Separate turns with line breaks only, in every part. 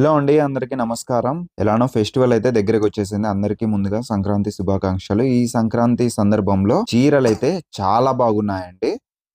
Hello అండి అందరికీ నమస్కారం. ఎలానో ఫెస్టివల్ అయితే దగ్గరకు వచ్చేసింది. అందరికీ ముందుగా సంక్రాంతి శుభాకాంక్షలు. ఈ సంక్రాంతి సందర్భంలో చీరలు అయితే చాలా బాగున్నాయండి.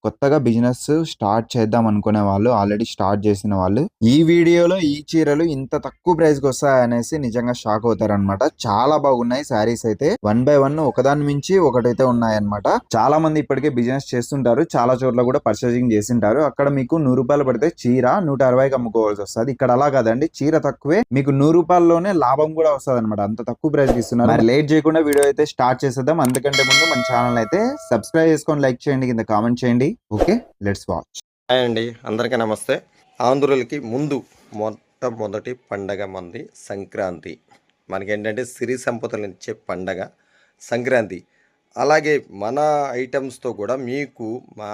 కొత్తగా బిజినెస్ స్టార్ట్ చేద్దాం అనుకునే వాళ్ళు ఆల్రెడీ స్టార్ట్ చేసిన వాళ్ళు ఈ వీడియోలో ఈ చీరలు ఇంత తక్కువ ప్రైస్కి వస్తాయనేసి నిజంగా షాక్ అవుతారనమాట చాలా బాగున్నాయి శారీస్ అయితే. వన్ బై వన్ ఒకదాని మించి ఒకటైతే ఉన్నాయన్నమాట. చాలా మంది ఇప్పటికే బిజినెస్ చేస్తుంటారు. చాలా చోట్ల కూడా పర్చేసింగ్ చేసింటారు. అక్కడ మీకు నూరు రూపాయలు పడితే చీర నూట అరవైకి అమ్ముకోవాల్సి వస్తుంది. ఇక్కడ అలా కాదండి. చీర తక్కువే. మీకు నూరు రూపాయల్లోనే లాభం కూడా వస్తుంది అనమాట అంత తక్కువ ప్రైస్ ఇస్తున్నారు. లేట్ చేయకుండా వీడియో అయితే స్టార్ట్ చేసేద్దాం. అందుకంటే ముందు మన ఛానల్ అయితే సబ్స్క్రైబ్ చేసుకొని లైక్ చేయండి. కింద కామెంట్ చేయండి. ఓకే లెట్స్ వాచ్
హాయ్ అండి అందరికీ నమస్తే. ఆంధ్రులకి ముందు మొట్టమొదటి పండగ మంది సంక్రాంతి. మనకేంటంటే సిరి సంపదలు ఇచ్చే పండగ సంక్రాంతి. అలాగే మన ఐటమ్స్తో కూడా మీకు మా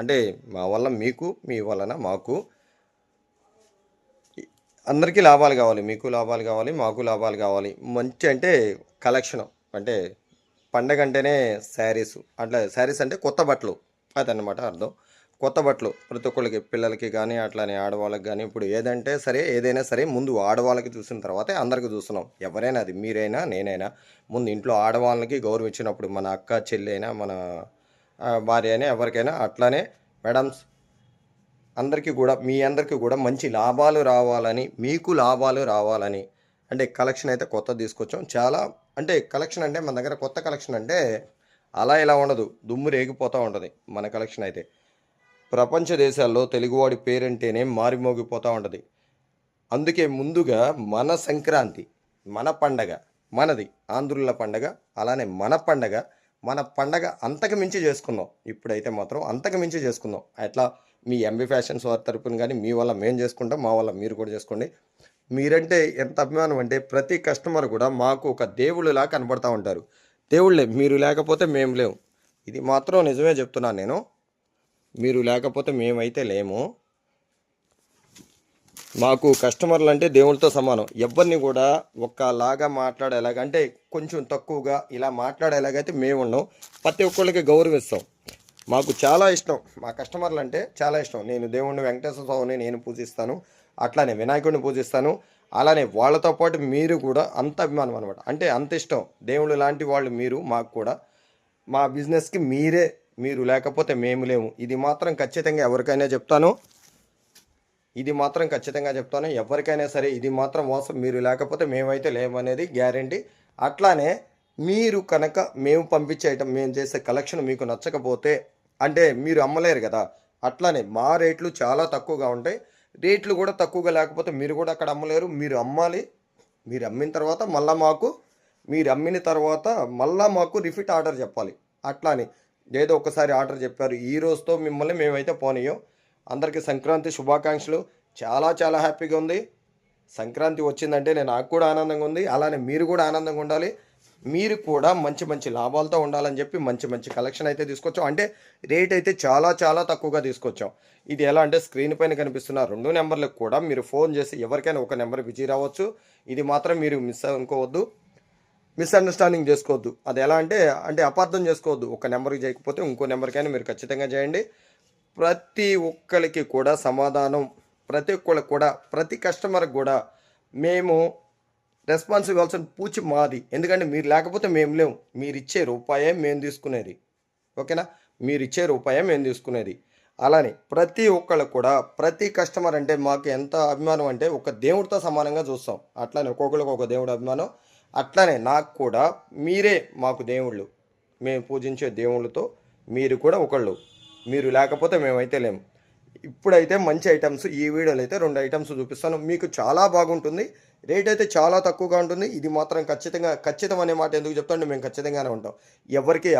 అంటే మా వల్ల మీకు మీ వలన మాకు అందరికీ లాభాలు కావాలి. మీకు లాభాలు కావాలి మాకు లాభాలు కావాలి. మంచి అంటే కలెక్షన్ అంటే పండగ అంటేనే శారీస్ అట్లా శారీస్ అంటే కొత్త బట్టలు. అదనమాట అర్థం. కొత్త బట్టలు ప్రతి ఒక్కళ్ళకి పిల్లలకి కానీ అట్లానే ఆడవాళ్ళకి కానీ ఇప్పుడు ఏదంటే సరే ఏదైనా సరే ముందు ఆడవాళ్ళకి చూసిన తర్వాతే అందరికి చూస్తున్నాం. ఎవరైనా అది మీరైనా నేనైనా ముందు ఇంట్లో ఆడవాళ్ళకి గౌరవించినప్పుడు ఇచ్చినప్పుడు మన అక్క చెల్లి అయినా మన భార్య అయినా ఎవరికైనా అట్లానే మేడమ్స్ అందరికీ కూడా మీ అందరికీ కూడా మంచి లాభాలు రావాలని మీకు లాభాలు రావాలని అంటే కలెక్షన్ అయితే కొత్త తీసుకొచ్చాం. చాలా అంటే కలెక్షన్ అంటే మన దగ్గర కొత్త కలెక్షన్ అంటే అలా ఇలా ఉండదు. దుమ్ము రేగిపోతూ ఉంటుంది మన కలెక్షన్ అయితే. ప్రపంచ దేశాల్లో తెలుగువాడి పేరంటేనే మారిమోగిపోతూ ఉంటుంది. అందుకే ముందుగా మన సంక్రాంతి మన పండగ మనది ఆంధ్రుల పండగ అలానే మన పండగ మన పండగ అంతకు మించి చేసుకుందాం. ఇప్పుడైతే మాత్రం అంతకు మించి చేసుకుందాం. అట్లా మీ ఎంబీ ఫ్యాషన్స్ వారి తరపున కానీ మీ వల్ల మేము చేసుకుంటాం మా వల్ల మీరు కూడా చేసుకోండి. మీరంటే ఎంత అభిమానం అంటే ప్రతి కస్టమర్ కూడా మాకు ఒక దేవుళ్ళలా కనబడతా ఉంటారు. దేవుళ్ళే మీరు లేకపోతే మేము లేవు. ఇది మాత్రం నిజమే చెప్తున్నాను నేను. మీరు లేకపోతే మేమైతే లేము. మాకు కస్టమర్లు అంటే దేవుళ్ళతో సమానం. ఎవరిని కూడా ఒక్కలాగా మాట్లాడేలాగా అంటే కొంచెం తక్కువగా ఇలా మాట్లాడేలాగైతే మేము ఉన్నాం ప్రతి ఒక్కళ్ళకి గౌరవిస్తాం. మాకు చాలా ఇష్టం. మా కస్టమర్లు అంటే చాలా ఇష్టం. నేను దేవుణ్ణి వెంకటేశ్వర స్వామిని నేను పూజిస్తాను. అట్లానే వినాయకుడిని పూజిస్తాను. అలానే వాళ్ళతో పాటు మీరు కూడా అంత అభిమానం అనమాట అంటే అంత ఇష్టం. దేవుళ్ళు లాంటి వాళ్ళు మీరు మాకు కూడా. మా బిజినెస్కి మీరే మీరు లేకపోతే మేము లేము. ఇది మాత్రం ఖచ్చితంగా ఎవరికైనా చెప్తాను. ఇది మాత్రం ఖచ్చితంగా చెప్తాను. ఎవరికైనా సరే ఇది మాత్రం మోసం మీరు లేకపోతే మేమైతే లేమనేది గ్యారంటీ. అట్లానే మీరు కనుక మేము పంపించే ఐటమ్ మేము చేసే కలెక్షన్ మీకు నచ్చకపోతే అంటే మీరు అమ్మలేరు కదా. అట్లానే మా రేట్లు చాలా తక్కువగా ఉంటాయి. రేట్లు కూడా తక్కువగా లేకపోతే మీరు కూడా అక్కడ అమ్మలేరు. మీరు అమ్మాలి. మీరు అమ్మిన తర్వాత మళ్ళీ మాకు మీరు అమ్మిన తర్వాత మళ్ళీ మాకు రిఫిట్ ఆర్డర్ చెప్పాలి. అట్లానే ఏదో ఒకసారి ఆర్డర్ చెప్పారు. ఈ రోజుతో మిమ్మల్ని మేమైతే పోనీయం. అందరికీ సంక్రాంతి శుభాకాంక్షలు. చాలా చాలా హ్యాపీగా ఉంది. సంక్రాంతి వచ్చిందంటే నేను నాకు కూడా ఆనందంగా ఉంది. అలానే మీరు కూడా ఆనందంగా ఉండాలి. మీరు కూడా మంచి మంచి లాభాలతో ఉండాలని చెప్పి మంచి మంచి కలెక్షన్ అయితే తీసుకొచ్చాం. అంటే రేట్ అయితే చాలా చాలా తక్కువగా తీసుకొచ్చాం. ఇది ఎలా అంటే స్క్రీన్ పైన కనిపిస్తున్న రెండు నెంబర్లకు కూడా మీరు ఫోన్ చేసి ఎవరికైనా ఒక నెంబర్ బిజీ రావచ్చు. ఇది మాత్రం మీరు మిస్ అనుకోవద్దు. మిస్అండర్స్టాండింగ్ చేసుకోవద్దు. అది ఎలా అంటే అంటే అపార్థం చేసుకోవద్దు. ఒక నెంబర్కి చేయకపోతే ఇంకో నెంబర్కైనా మీరు ఖచ్చితంగా చేయండి. ప్రతి ఒక్కరికి కూడా సమాధానం ప్రతి ఒక్కరికి కూడా ప్రతి కస్టమర్కి కూడా మేము రెస్పాన్స్ ఇవ్వాల్సిన పూచి మాది. ఎందుకంటే మీరు లేకపోతే మేము లేవు మీరు ఇచ్చే రూపాయే మేము తీసుకునేది. ఓకేనా? మీరు ఇచ్చే రూపాయే మేము తీసుకునేది. అలానే ప్రతి ఒక్కళ్ళు కూడా ప్రతి కస్టమర్ అంటే మాకు ఎంత అభిమానం అంటే ఒక దేవుడితో సమానంగా చూస్తాం. అట్లానే ఒక్కొక్కరికి ఒక దేవుడు అభిమానం. అట్లానే నాకు కూడా మీరే మాకు దేవుళ్ళు. మేము పూజించే దేవుళ్ళతో మీరు కూడా ఒకళ్ళు. మీరు లేకపోతే మేమైతే లేము. ఇప్పుడైతే మంచి ఐటమ్స్ ఈ వీడియోలో అయితే రెండు ఐటమ్స్ చూపిస్తాను. మీకు చాలా బాగుంటుంది. రేట్ అయితే చాలా తక్కువగా ఉంటుంది. ఇది మాత్రం ఖచ్చితంగా ఖచ్చితం అనే మాట ఎందుకు చెప్తాను మేము ఖచ్చితంగానే ఉంటాం. ఎవరికి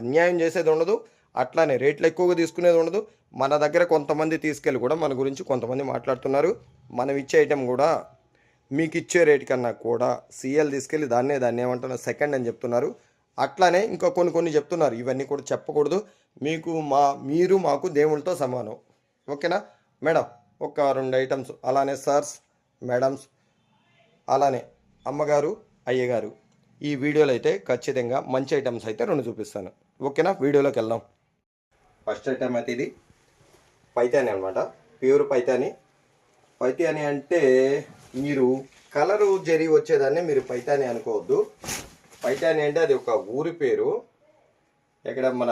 అన్యాయం చేసేది ఉండదు. అట్లానే రేట్లు ఎక్కువగా తీసుకునేది ఉండదు. మన దగ్గర కొంతమంది తీసుకెళ్ళి కూడా మన గురించి కొంతమంది మాట్లాడుతున్నారు. మనం ఇచ్చే ఐటెం కూడా మీకు ఇచ్చే రేట్ కన్నా కూడా సీఎల్ తీసుకెళ్ళి దాన్నే దాన్ని ఏమంటున్నారు? సెకండ్ అని చెప్తున్నారు. అట్లానే ఇంకా కొన్ని కొన్ని చెప్తున్నారు. ఇవన్నీ కూడా చెప్పకూడదు. మీకు మా మీరు మాకు దేవుళ్ళతో సమానం. ఓకేనా? మేడం ఒక రెండు ఐటమ్స్. అలానే సార్స్ మేడమ్స్ అలానే అమ్మగారు అయ్యగారు. ఈ వీడియోలో అయితే ఖచ్చితంగా మంచి ఐటమ్స్ అయితే రెండు చూపిస్తాను. ఓకేనా? వీడియోలోకి వెళ్దాం. ఫస్ట్ ఐటమ్ అయితే ఇది. పైతాని అనమాట ప్యూర్ పైతాని. పైతాని అంటే మీరు కలరు జరి వచ్చేదాన్ని మీరు పైతాని అనుకోవద్దు. పైతాని అంటే అది ఒక ఊరి పేరు. ఇక్కడ మన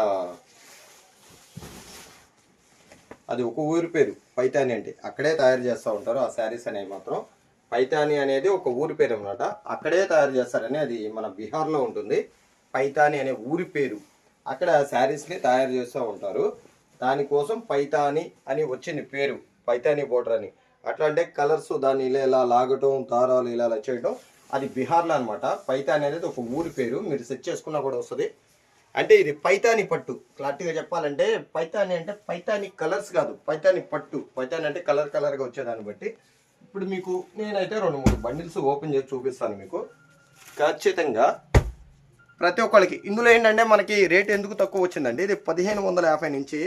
అది ఒక ఊరి పేరు పైతాని అంటే. అక్కడే తయారు చేస్తూ ఉంటారు ఆ శారీస్ అనేవి మాత్రం. పైతాని అనేది ఒక ఊరి పేరు అనమాట అక్కడే తయారు చేస్తారని అది మన బీహార్లో ఉంటుంది. పైతాని అనే ఊరి పేరు. అక్కడ శారీస్ని తయారు చేస్తూ ఉంటారు. దానికోసం పైతాని అని వచ్చింది పేరు పైతాని బోర్డర్ అని. అట్లా అంటే కలర్స్ దాన్ని ఇలా ఇలా లాగటం దారాలు ఇలా ఇలా చేయడం అది బీహార్లో అనమాట పైతాని అనేది ఒక ఊరి పేరు. మీరు సెట్ చేసుకున్నా కూడా వస్తుంది. అంటే ఇది పైతాని పట్టు. క్లారిటీగా చెప్పాలంటే పైతాని అంటే పైతాని కలర్స్ కాదు పైతాని పట్టు. పైతాని అంటే కలర్ కలర్గా వచ్చేదాన్ని బట్టి ఇప్పుడు మీకు నేనైతే రెండు మూడు బండిల్స్ ఓపెన్ చేసి చూపిస్తాను మీకు. ఖచ్చితంగా ప్రతి ఒక్కరికి ఇందులో ఏంటంటే మనకి రేట్ ఎందుకు తక్కువ వచ్చిందండి ఇది పదిహేను వందల యాభై నుంచి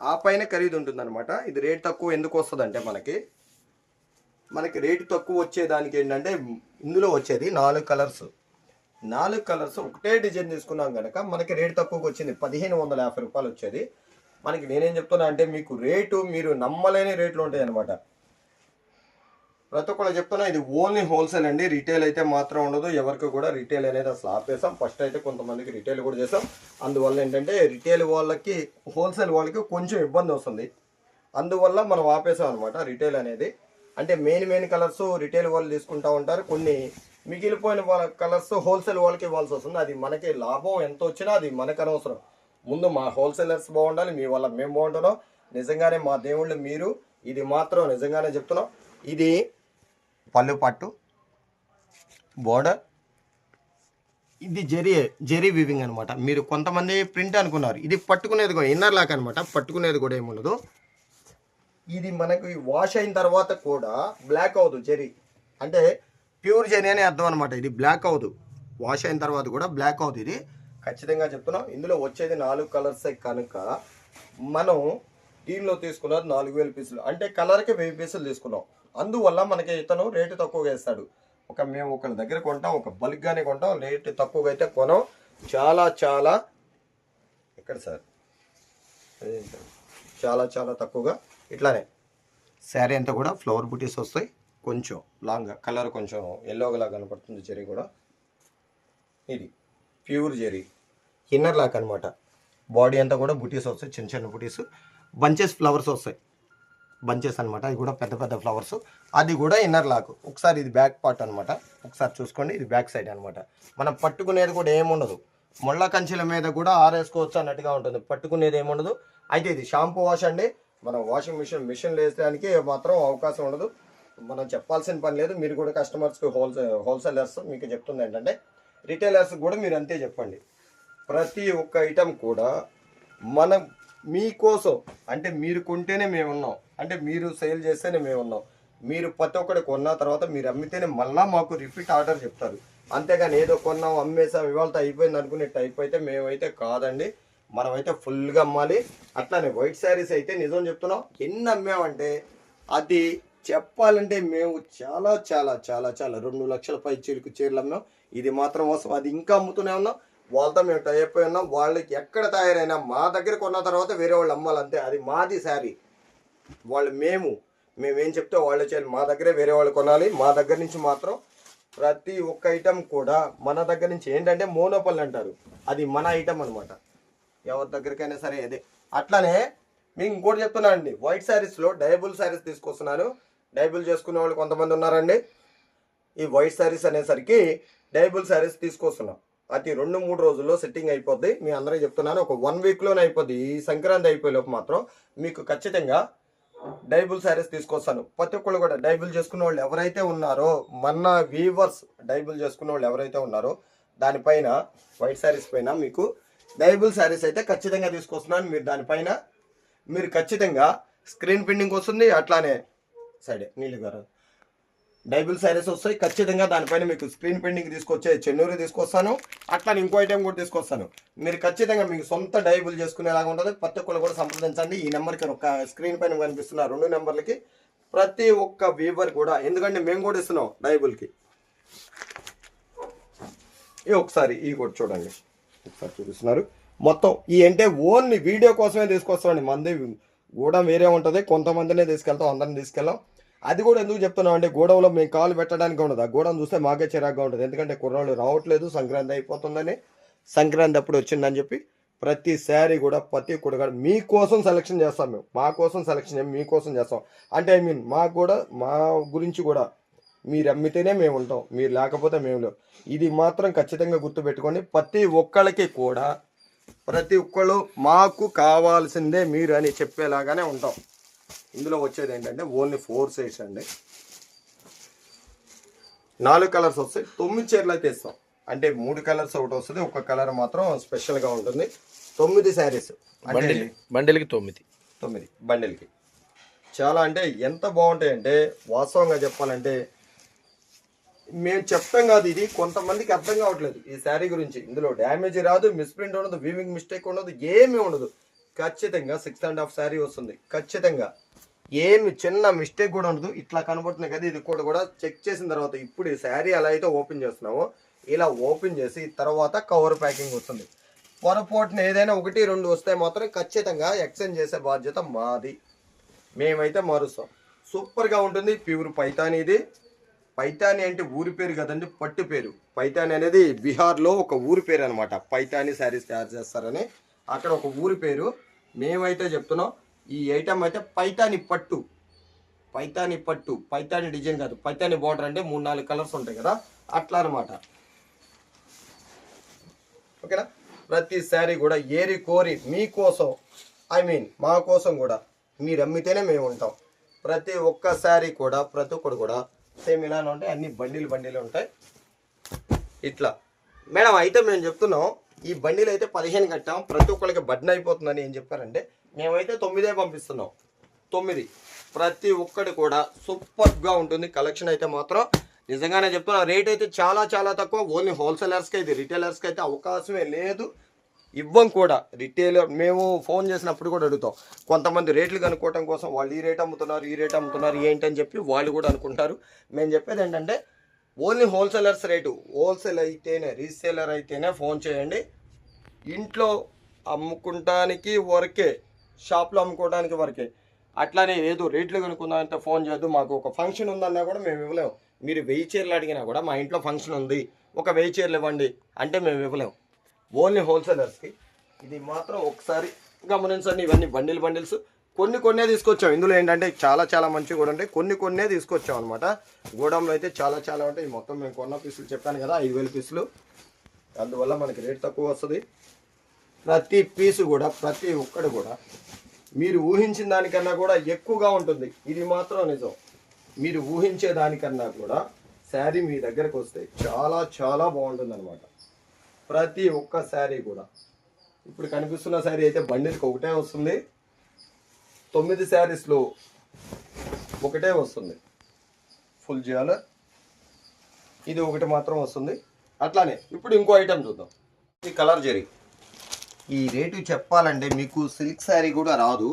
ఆ పైన ఖరీదు ఉంటుందన్నమాట. ఇది రేట్ తక్కువ ఎందుకు వస్తుందంటే మనకి మనకి రేటు తక్కువ వచ్చేదానికి ఏంటంటే ఇందులో వచ్చేది నాలుగు కలర్స్. నాలుగు కలర్స్ ఒకటే డిజైన్ తీసుకున్నాం కనుక మనకి రేటు తక్కువకి వచ్చింది. పదిహేను వందల యాభై రూపాయలు వచ్చేది. మనకి నేనేం చెప్తున్నా అంటే మీకు రేటు మీరు నమ్మలేని రేట్లు ఉంటాయి అనమాట ప్రతి ఒక్కళ్ళు చెప్తున్నా ఇది ఓన్లీ హోల్సేల్ అండి. రీటైల్ అయితే మాత్రం ఉండదు. ఎవరికి కూడా రీటైల్ అనేది అసలు ఆపేసాం. ఫస్ట్ అయితే కొంతమందికి రీటైల్ కూడా చేసాం. అందువల్ల ఏంటంటే రీటైల్ వాళ్ళకి హోల్సేల్ వాళ్ళకి కొంచెం ఇబ్బంది వస్తుంది. అందువల్ల మనం ఆపేసాం అనమాట రీటైల్ అనేది. అంటే మెయిన్ మెయిన్ కలర్స్ రిటైల్ వాళ్ళు తీసుకుంటూ ఉంటారు. కొన్ని మిగిలిపోయిన వాళ్ళ కలర్స్ హోల్సేల్ వాళ్ళకి ఇవ్వాల్సి వస్తుంది. అది మనకి లాభం ఎంత వచ్చినా అది మనకు అనవసరం. ముందు మా హోల్సేలర్స్ బాగుండాలి మీ వల్ల మేము బాగుంటున్నాం. నిజంగానే మా దేవుళ్ళు మీరు ఇది మాత్రం నిజంగానే చెప్తున్నాం. ఇది పళ్ళు పట్టు బోర్డర్. ఇది జెరీ జెరీ వివింగ్ అనమాట మీరు కొంతమంది ప్రింట్ అనుకున్నారు. ఇది పట్టుకునేది కూడా ఇన్నర్ లాక్ అనమాట పట్టుకునేది కూడా ఏముండదు. ఇది మనకు వాష్ అయిన తర్వాత కూడా బ్లాక్ అవ్వదు జెరీ. అంటే ప్యూర్ జెరీ అని అర్థం అనమాట ఇది బ్లాక్ అవ్వదు వాష్ అయిన తర్వాత కూడా బ్లాక్ అవుతుంది ఇది. ఖచ్చితంగా చెప్తున్నాం. ఇందులో వచ్చేది నాలుగు కలర్స్ కనుక మనం దీనిలో తీసుకున్నది నాలుగు వేల పీసులు అంటే కలర్కి వెయ్యి పీసులు తీసుకున్నాం. అందువల్ల మనకి ఇతను రేటు తక్కువగా వేస్తాడు. ఒక మేము ఒకళ్ళ దగ్గర కొంటాం ఒక బల్క్గానే కొంటాం. రేటు తక్కువగా అయితే కొనం. చాలా చాలా ఎక్కడ సార్? చాలా చాలా తక్కువగా ఇట్లానే. శారీ అంతా కూడా ఫ్లవర్ బుటీస్ వస్తాయి. కొంచెం లాంగ్ కలర్ కొంచెం ఎల్లోగా కనపడుతుంది జరీ కూడా. ఇది ప్యూర్ జరీ ఇన్నర్ లాక్ అనమాట బాడీ అంతా కూడా బుటీస్ వస్తాయి చిన్న చిన్న బుటీస్. బంచెస్ ఫ్లవర్స్ వస్తాయి. బంచెస్ అనమాట అది కూడా పెద్ద పెద్ద ఫ్లవర్స్. అది కూడా ఇన్నర్ లాక్. ఒకసారి ఇది బ్యాక్ పార్ట్ అనమాట ఒకసారి చూసుకోండి ఇది బ్యాక్ సైడ్ అనమాట మనం పట్టుకునేది కూడా ఏముండదు ముళ్ళ కంచెల మీద కూడా ఆరేసుకోవచ్చు అన్నట్టుగా ఉంటుంది. పట్టుకునేది ఏముండదు అయితే ఇది షాంపూ వాష్ అండి. మనం వాషింగ్ మిషన్ మిషన్ వేసేదానికి మాత్రం అవకాశం ఉండదు. మనం చెప్పాల్సిన పని లేదు. మీరు కూడా కస్టమర్స్కి హోల్సే హోల్సేలర్స్ మీకు చెప్తుంది ఏంటంటే రిటైలర్స్ కూడా మీరు అంతే చెప్పండి. ప్రతి ఒక్క ఐటెం కూడా మనం మీకోసం అంటే మీరు కొంటేనే మేము ఉన్నాం. అంటే మీరు సేల్ చేస్తేనే మేము ఉన్నాం. మీరు ప్రతి ఒక్కటి కొన్న తర్వాత మీరు అమ్మితేనే మళ్ళీ మాకు రిపీట్ ఆర్డర్ చెప్తారు. అంతేగాని ఏదో కొన్నాం అమ్మేసాం ఇవాళ అయిపోయింది అనుకునే టైప్ అయితే మేమైతే కాదండి. మనమైతే ఫుల్గా అమ్మాలి. అట్లానే వైట్ శారీస్ అయితే నిజం చెప్తున్నాం. ఎన్ని అమ్మామంటే అది చెప్పాలంటే మేము చాలా చాలా చాలా చాలా రెండు లక్షల పై చీరకు చీరలు అమ్మాం ఇది మాత్రం కోసం అది ఇంకా అమ్ముతూనే ఉన్నాం. వాళ్ళతో మేము టైప్ ఉన్నాం. వాళ్ళకి ఎక్కడ తయారైనా మా దగ్గర కొన్న తర్వాత వేరే వాళ్ళు అమ్మాలంతే. అది మాది శారీ. వాళ్ళు మేము మేమేం చెప్తే వాళ్ళు చేయాలి. మా దగ్గరే వేరే వాళ్ళు కొనాలి. మా దగ్గర నుంచి మాత్రం ప్రతి ఒక్క ఐటెం కూడా మన దగ్గర నుంచి ఏంటంటే మోనోపల్ అంటారు. అది మన ఐటెం అనమాట ఎవరి దగ్గరికైనా సరే అదే. అట్లానే మీకు ఇంకోటి చెప్తున్నాను అండి వైట్ శారీస్లో డయబుల్ శారీస్ తీసుకొస్తున్నాను. డైబుల్ చేసుకునే వాళ్ళు కొంతమంది ఉన్నారండి. ఈ వైట్ శారీస్ అనేసరికి డైబుల్ శారీస్ తీసుకొస్తున్నాం. అది రెండు మూడు రోజుల్లో సెట్టింగ్ అయిపోద్ది. మీ అందరూ చెప్తున్నాను ఒక వన్ వీక్లోనే అయిపోద్ది. ఈ సంక్రాంతి అయిపోయేలోపు మాత్రం మీకు ఖచ్చితంగా డైబుల్ శారీస్ తీసుకొస్తాను. ప్రతి ఒక్కళ్ళు కూడా డైబుల్ చేసుకున్న వాళ్ళు ఎవరైతే ఉన్నారో మన వీవర్స్ డైబుల్ చేసుకున్న వాళ్ళు ఎవరైతే ఉన్నారో దానిపైన వైట్ శారీస్ పైన మీకు డైబుల్ శారీస్ అయితే ఖచ్చితంగా తీసుకొస్తున్నాను. మీరు దానిపైన మీరు ఖచ్చితంగా స్క్రీన్ ప్రింటింగ్ వస్తుంది. అట్లానే సైడే నీళ్ళు గారు. డైబుల్ శారీస్ వస్తాయి ఖచ్చితంగా దానిపైన మీకు స్క్రీన్ ప్రింటింగ్ తీసుకొచ్చే చెన్నూరు తీసుకొస్తాను అట్లా ఇంకో ఐటెం కూడా తీసుకొస్తాను. మీరు ఖచ్చితంగా మీకు సొంత డైబుల్ చేసుకునేలాగా ఉంటుంది ప్రతి ఒక్కరు కూడా సంప్రదించండి. ఈ నెంబర్కి ఒక స్క్రీన్ పైన కనిపిస్తున్న రెండు నెంబర్లకి ప్రతి ఒక్క వీవర్ కూడా ఎందుకంటే మేము కూడా ఇస్తున్నాం డైబుల్కి. ఈ ఒకసారి ఈ కూడా చూడండి. ఒకసారి చూపిస్తున్నారు. మొత్తం ఈ అంటే ఓన్లీ వీడియో కోసమే తీసుకొస్తామండి. మంది కూడా వేరే ఉంటుంది కొంతమందినే తీసుకెళ్తాం అందరిని తీసుకెళ్తాం అది కూడా ఎందుకు చెప్తున్నాం అంటే గోడవలో మేము కాలు పెట్టడానికి ఉండదు. ఆ గోడౌన్ చూస్తే మాకే చిరాగ్గా ఉంటుంది. ఎందుకంటే కుర్రాళ్ళు రావట్లేదు సంక్రాంతి అయిపోతుందని. సంక్రాంతి అప్పుడు వచ్చిందని చెప్పి ప్రతి శారీ కూడా ప్రతి ఒక్కటి కూడా మీకోసం సెలెక్షన్ చేస్తాం మేము. మా కోసం సెలెక్షన్ చేయం మీకోసం చేస్తాం. అంటే ఐ మీన్ మాకు కూడా మా గురించి కూడా మీరు అమ్మితేనే మేము ఉంటాం. మీరు లేకపోతే మేము లేవు. ఇది మాత్రం ఖచ్చితంగా గుర్తుపెట్టుకోండి. ప్రతి ఒక్కళ్ళకి కూడా ప్రతి ఒక్కళ్ళు మాకు కావాల్సిందే మీరు అని చెప్పేలాగానే ఉంటాం. ఇందులో వచ్చేది ఏంటంటే ఓన్లీ ఫోర్ సైడ్స్ అండి. నాలుగు కలర్స్ వస్తాయి. తొమ్మిది చీరలు అయితే ఇస్తాం. అంటే మూడు కలర్స్ ఒకటి వస్తుంది. ఒక కలర్ మాత్రం స్పెషల్గా ఉంటుంది. తొమ్మిది శారీస్.
బండిల్ బండిల్కి తొమ్మిది.
తొమ్మిది బండిల్కి. చాలా అంటే ఎంత బాగుంటాయంటే వాస్తవంగా చెప్పాలంటే మేము చెప్తాం కాదు ఇది. కొంతమందికి అర్థం కావట్లేదు ఈ శారీ గురించి. ఇందులో డ్యామేజ్ రాదు మిస్ప్రింట్ ఉండదు వీవింగ్ మిస్టేక్ ఉండదు ఏమీ ఉండదు. ఖచ్చితంగా సిక్స్ అండ్ హాఫ్ శారీ వస్తుంది. ఖచ్చితంగా. ఏమి చిన్న మిస్టేక్ కూడా ఉండదు. ఇట్లా కనబడుతుంది కదా ఇది కూడా కూడా చెక్ చేసిన తర్వాత ఇప్పుడు ఈ శారీ ఎలా అయితే ఓపెన్ చేస్తున్నామో ఇలా ఓపెన్ చేసి తర్వాత కవర్ ప్యాకింగ్ వస్తుంది. పొరపాటున ఏదైనా ఒకటి రెండు వస్తే మాత్రం ఖచ్చితంగా ఎక్స్చేంజ్ చేసే బాధ్యత మాది. మేమైతే మారుస్తాం. సూపర్గా ఉంటుంది. ప్యూర్ పైతాని ఇది. పైతాని అంటే ఊరి పేరు కదండి పట్టు పేరు. పైతాని అనేది బీహార్లో ఒక ఊరి పేరు అనమాట పైతాని శారీస్ తయారు చేస్తారని అక్కడ ఒక ఊరి పేరు. మేమైతే చెప్తున్నాం ఈ ఐటమ్ అయితే పైతాని పట్టు. పైతాని పట్టు. పైతాని డిజైన్ కాదు. పైతాని బార్డర్ అంటే మూడు నాలుగు కలర్స్ ఉంటాయి కదా అట్లా అనమాట ఓకేనా? ప్రతి శారీ కూడా ఏరి కోరి మీకోసం ఐ మీన్ మా కోసం కూడా మీరు అమ్మితేనే మేము ఉంటాం. ప్రతి ఒక్క శారీ కూడా ప్రతి ఒక్కడు కూడా సేమ్ ఇలానే ఉంటాయి. అన్ని బండిలు బండిలు ఉంటాయి. ఇట్లా. మేడం అయితే మేము చెప్తున్నాం ఈ బండిలు అయితే పదిహేను కట్టాం. ప్రతి ఒక్కరికి బడ్న్ అయిపోతుందని ఏం చెప్పారంటే మేమైతే తొమ్మిదే పంపిస్తున్నాం. తొమ్మిది. ప్రతి ఒక్కటి కూడా సూపర్గా ఉంటుంది. కలెక్షన్ అయితే మాత్రం నిజంగానే చెప్తున్నా రేట్ అయితే చాలా చాలా తక్కువ. ఓన్లీ హోల్సేలర్స్కి అయితే రిటైలర్స్కి అయితే అవకాశమే లేదు. ఇవ్వం కూడా. రిటైలర్ మేము ఫోన్ చేసినప్పుడు కూడా అడుగుతాం. కొంతమంది రేట్లు కనుక్కోవటం కోసం వాళ్ళు ఈ రేట్ అమ్ముతున్నారు ఈ రేట్ అమ్ముతున్నారు ఏంటని చెప్పి వాళ్ళు కూడా అనుకుంటారు. మేము చెప్పేది ఏంటంటే ఓన్లీ హోల్సేలర్స్ రేటు. హోల్సేల్ అయితేనే రీసేలర్ అయితేనే ఫోన్ చేయండి. ఇంట్లో అమ్ముకుంటానికి వరకే షాప్లో అమ్ముకోవడానికి వరకే. అట్లానే ఏదో రేట్లు కనుక్కుందామంటే ఫోన్ చేయొద్దు. మాకు ఒక ఫంక్షన్ ఉందన్నా కూడా మేము ఇవ్వలేము మీరు వెయ్యి చీరలు అడిగినా కూడా మా ఇంట్లో ఫంక్షన్ ఉంది. ఒక వెయ్యి చీరలు ఇవ్వండి అంటే మేము ఇవ్వలేము ఓన్లీ హోల్సేలర్స్కి. ఇది మాత్రం ఒకసారి గమనించండి. ఇవన్నీ బండిల్ బండిల్స్. కొన్ని కొన్నే తీసుకొచ్చాం. ఇందులో ఏంటంటే చాలా చాలా మంచిగా కూడా ఉంటాయి. కొన్ని కొన్నే తీసుకొచ్చాం అనమాట గోడంలో అయితే చాలా చాలా ఉంటాయి. మొత్తం మేము కొన్న పీసులు చెప్పాను కదా ఐదు వేల పీసులు. అందువల్ల మనకి రేట్ తక్కువ వస్తుంది. ప్రతి పీసు కూడా ప్రతి ఒక్కటి కూడా మీరు ఊహించిన దానికన్నా కూడా ఎక్కువగా ఉంటుంది. ఇది మాత్రం నిజం. మీరు ఊహించే దానికన్నా కూడా శారీ మీ దగ్గరకు వస్తే చాలా చాలా బాగుంటుంది అనమాట ప్రతి ఒక్క శారీ కూడా. ఇప్పుడు కనిపిస్తున్న శారీ అయితే బండిల్కి ఒకటే వస్తుంది. తొమ్మిది శారీస్లో ఒకటే వస్తుంది. ఫుల్ జ్యువెలర్ ఇది ఒకటి మాత్రం వస్తుంది. అట్లానే ఇప్పుడు ఇంకో ఐటెం చూద్దాం. ఈ కలర్ జరీ. ఈ రేటు చెప్పాలంటే మీకు సిల్క్ శారీ కూడా రాదు.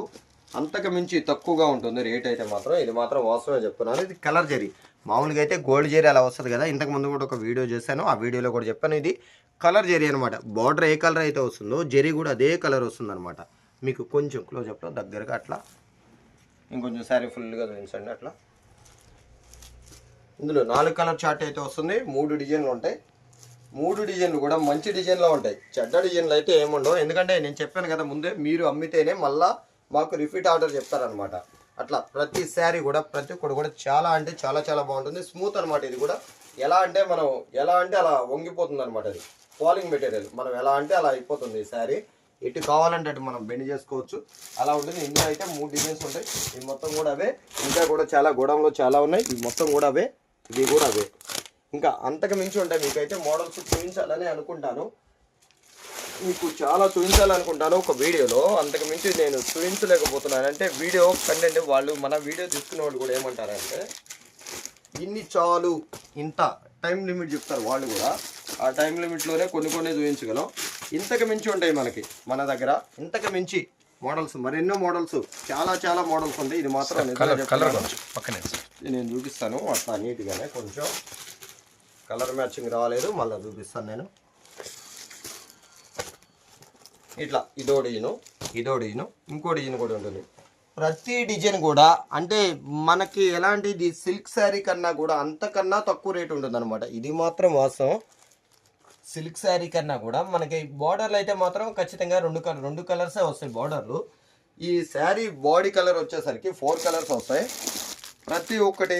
అంతకు మించి తక్కువగా ఉంటుంది రేట్ అయితే మాత్రం. ఇది మాత్రం వాస్తవమే చెప్తున్నాను. ఇది కలర్ జరీ. మామూలుగా అయితే గోల్డ్ జరీ అలా వస్తుంది కదా. ఇంతకు ముందు కూడా ఒక వీడియో చేశాను. ఆ వీడియోలో కూడా చెప్పాను. ఇది కలర్ జరీ అనమాట బార్డర్ ఏ కలర్ అయితే వస్తుందో జరీ కూడా అదే కలర్ వస్తుందనమాట మీకు కొంచెం క్లోజప్లో దగ్గరగా అట్లా. ఇంకొంచెం శారీ ఫుల్గా చూపించండి అట్లా. ఇందులో నాలుగు కలర్ చార్ట్ అయితే వస్తుంది. మూడు డిజైన్లు ఉంటాయి. మూడు డిజైన్లు కూడా మంచి డిజైన్లో ఉంటాయి. చెడ్డ డిజైన్లు అయితే ఏముండవు ఎందుకంటే నేను చెప్పాను కదా ముందే మీరు అమ్మితేనే మళ్ళా మాకు రిపీట్ ఆర్డర్ చెప్తారనమాట అట్లా ప్రతి శారీ కూడా ప్రతి ఒక్కటి కూడా చాలా అంటే చాలా చాలా బాగుంటుంది. స్మూత్ అనమాట ఇది కూడా. ఎలా అంటే మనం ఎలా అంటే అలా వంగిపోతుంది అనమాట అది ఫాలింగ్ మెటీరియల్ మనం ఎలా అంటే అలా అయిపోతుంది ఈ శారీ ఎటు కావాలంటే అటు మనం బెండ్ చేసుకోవచ్చు. అలా ఉంటుంది. ఇందులో అయితే మూడు డిజైన్స్ ఉంటాయి. ఇవి మొత్తం కూడా అవే. ఇంకా కూడా చాలా గోడంలో చాలా ఉన్నాయి. ఇవి మొత్తం కూడా అవే. ఇవి కూడా అవే. ఇంకా అంతకు మించి ఉంటాయి మీకైతే మోడల్స్ చూపించాలని అనుకుంటాను. మీకు చాలా చూపించాలనుకుంటాను ఒక వీడియోలో. అంతకు మించి నేను చూపించలేకపోతున్నాను. అంటే వీడియో కంటెంట్ వాళ్ళు మన వీడియో తీసుకునే వాళ్ళు కూడా ఏమంటారంటే ఇన్ని చాలు ఇంత టైం లిమిట్ చెప్తారు వాళ్ళు కూడా. ఆ టైం లిమిట్లోనే కొన్ని కొన్ని చూపించగలం. ఇంతకు మించి ఉంటాయి మనకి మన దగ్గర. ఇంతకు మించి మోడల్స్ మరెన్నో మోడల్స్ చాలా చాలా మోడల్స్ ఉంటాయి ఇది మాత్రం
పక్కనే
నేను చూపిస్తాను అట్లా నీట్గానే కొంచెం కలర్ మ్యాచింగ్ రాలేదు మళ్ళీ చూపిస్తాను నేను. ఇట్లా ఇదో డిజైను ఇదో డిజైను ఇంకో డిజైన్ కూడా ఉంటుంది. ప్రతి డిజైన్ కూడా అంటే మనకి ఎలాంటిది సిల్క్ శారీ కన్నా కూడా అంతకన్నా తక్కువ రేట్ ఉంటుంది అనమాట ఇది మాత్రం వాస్తవం. సిల్క్ శారీ కన్నా కూడా మనకి బార్డర్లు అయితే మాత్రం ఖచ్చితంగా రెండు కలర్ రెండు కలర్సే వస్తాయి బార్డర్లు. ఈ శారీ బాడీ కలర్ వచ్చేసరికి ఫోర్ కలర్స్ వస్తాయి. ప్రతి ఒక్కటి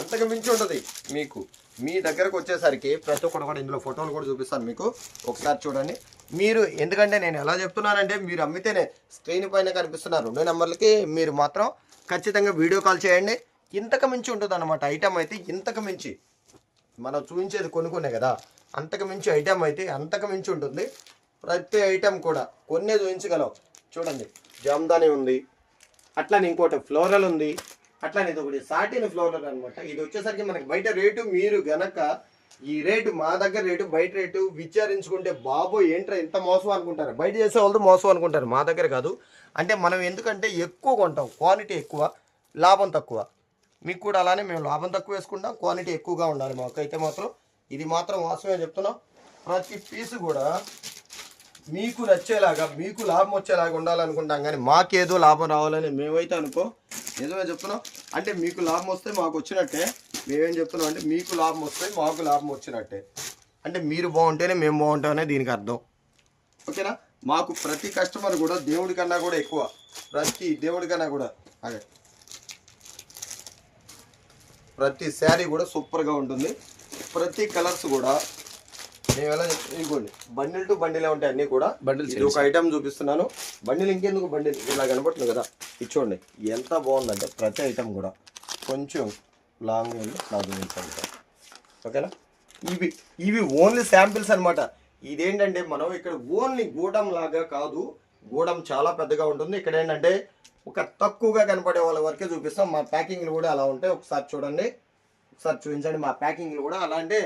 అంతకు మించి ఉంటుంది మీకు. మీ దగ్గరకు వచ్చేసరికి ప్రతి ఒక్కటి కూడా ఇందులో ఫోటోలు కూడా చూపిస్తాను మీకు. ఒకసారి చూడండి. మీరు ఎందుకంటే నేను ఎలా చెప్తున్నానంటే మీరు అమ్మితేనే స్క్రీన్ పైన కనిపిస్తున్న రెండు నెంబర్లకి మీరు మాత్రం ఖచ్చితంగా వీడియో కాల్ చేయండి. ఇంతకు మించి ఉంటుంది అనమాట ఐటమ్ అయితే ఇంతకు మించి. మనం చూపించేది కొనుక్కునే కదా. అంతకు మించి అయితే అంతకు మించి ఉంటుంది. ప్రతి ఐటెం కూడా కొన్నే చూపించగలవు. చూడండి. జామ్దాని ఉంది. అట్లానే ఇంకోటి ఫ్లోరల్ ఉంది. అట్లానే ఇది ఒకటి సాటిన్ ఫ్లోరల్ అనమాట ఇది వచ్చేసరికి మనకి బయట రేటు మీరు గనక ఈ రేటు మా దగ్గర రేటు బయట రేటు విచారించుకుంటే బాబు ఏంట్రా ఇంత మోసం అనుకుంటారు? బయట చేసే వాళ్ళు మోసం అనుకుంటారు. మా దగ్గర కాదు. అంటే మనం ఎందుకంటే ఎక్కువ కొంటాం. క్వాలిటీ ఎక్కువ లాభం తక్కువ. మీకు కూడా అలానే మేము లాభం తక్కువ వేసుకుంటాం. క్వాలిటీ ఎక్కువగా ఉండాలి మాకైతే మాత్రం. ఇది మాత్రం వాస్తవమే చెప్తున్నాం. ప్రతి పీసు కూడా మీకు నచ్చేలాగా మీకు లాభం వచ్చేలాగా ఉండాలనుకుంటాం కానీ మాకేదో లాభం రావాలని మేమైతే అనుకో నిజమే చెప్తున్నాం. అంటే మీకు లాభం వస్తే మాకు వచ్చినట్టే. మేమేం చెప్తున్నాం అంటే మీకు లాభం వస్తే మాకు లాభం వచ్చినట్టే. అంటే మీరు బాగుంటేనే మేము బాగుంటామనే దీనికి అర్థం. ఓకేనా? మాకు ప్రతి కస్టమర్ కూడా దేవుడి కన్నా కూడా ఎక్కువ. ప్రతి దేవుడి కన్నా కూడా. అదే. ప్రతి శారీ కూడా సూపర్గా ఉంటుంది. ప్రతి కలర్స్ కూడా మేము ఎలా ఇదిగోండి బండిల్ టు బండిలే ఉంటాయి అన్నీ కూడా. ఇది ఒక ఐటమ్ చూపిస్తున్నాను. బండిల్ ఇంకెందుకు బండిల్? ఇలా కనపడుతుంది కదా. ఇది చూడండి ఎంత బాగుందంటే ప్రతి ఐటమ్ కూడా. కొంచెం లాంగ్ నాకు ఓకేనా? ఇవి ఇవి ఓన్లీ శాంపిల్స్ అన్నమాట. ఇదేంటంటే మనం ఇక్కడ ఓన్లీ గూడం లాగా కాదు గూడం చాలా పెద్దగా ఉంటుంది. ఇక్కడ ఏంటంటే ఒక తక్కువగా కనపడే వాళ్ళ వరకే చూపిస్తాం. మా ప్యాకింగ్లు కూడా అలా ఉంటాయి. ఒకసారి చూడండి. ఒకసారి చూపించండి. మా ప్యాకింగ్లు కూడా అలాంటి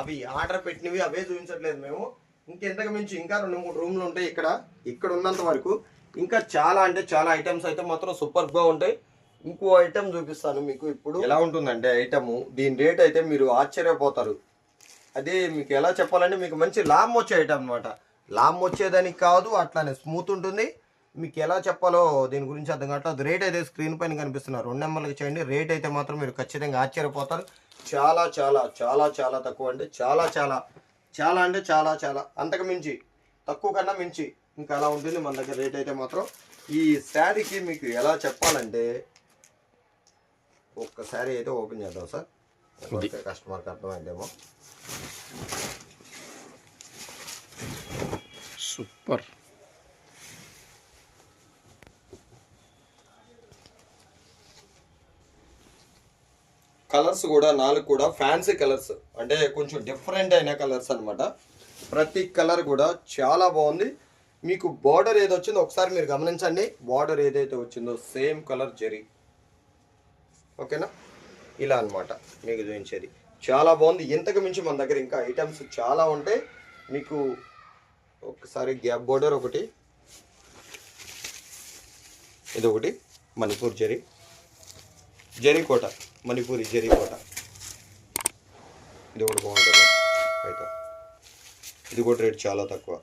అవి ఆర్డర్ పెట్టినవి అవే చూపించట్లేదు మేము. ఇంకెంతకు మించి ఇంకా రెండు మూడు రూమ్లు ఉంటాయి ఇక్కడ. ఇక్కడ ఉన్నంత వరకు ఇంకా చాలా అంటే చాలా ఐటమ్స్ అయితే మాత్రం సూపర్గా ఉంటాయి. ఇంకో ఐటమ్ చూపిస్తాను మీకు ఇప్పుడు. ఎలా ఉంటుందంటే ఐటమ్ దీని రేట్ అయితే మీరు ఆశ్చర్యపోతారు. అదే మీకు ఎలా చెప్పాలంటే మీకు మంచి లాభం వచ్చే ఐటమ్ అనమాట లాభం వచ్చేదానికి కాదు అట్లానే స్మూత్ ఉంటుంది. మీకు ఎలా చెప్పాలో దీని గురించి అర్థం కావట్లేదు. రేట్ అయితే స్క్రీన్ పైన కనిపిస్తున్నారు. రెండు నెంబర్లకి చేయండి. రేట్ అయితే మాత్రం మీరు ఖచ్చితంగా ఆశ్చర్యపోతారు. చాలా చాలా చాలా చాలా తక్కువ అంటే చాలా చాలా చాలా అంటే చాలా చాలా. అంతకు మించి తక్కువ కన్నా మించి ఇంకా అలా ఉంటుంది మన దగ్గర రేట్ అయితే మాత్రం. ఈ శారీకి మీకు ఎలా చెప్పాలంటే ఒక్క శారీ అయితే ఓపెన్ చేద్దాం సార్. కస్టమర్కి అర్థమైందేమో.
సూపర్.
కలర్స్ కూడా నాలుగు కూడా ఫ్యాన్సీ కలర్స్. అంటే కొంచెం డిఫరెంట్ అయిన కలర్స్ అన్నమాట. ప్రతి కలర్ కూడా చాలా బాగుంది. మీకు బార్డర్ ఏది వచ్చిందో ఒకసారి మీరు గమనించండి. బార్డర్ ఏదైతే వచ్చిందో సేమ్ కలర్ జరీ ఓకేనా ఇలా అన్నమాట మీకు చూపించేది. చాలా బాగుంది. ఇంతకు మించి మన దగ్గర ఇంకా ఐటమ్స్ చాలా ఉంటాయి. మీకు ఒకసారి గ్యాప్ బోర్డర్ ఒకటి. ఇది ఒకటి మణిపూర్ జరీ జరీ కోట. మణిపూరి జరీ కోట. ఇది కూడా బాగుంటుంది. అయితే ఇది కూడా రేట్ చాలా తక్కువ.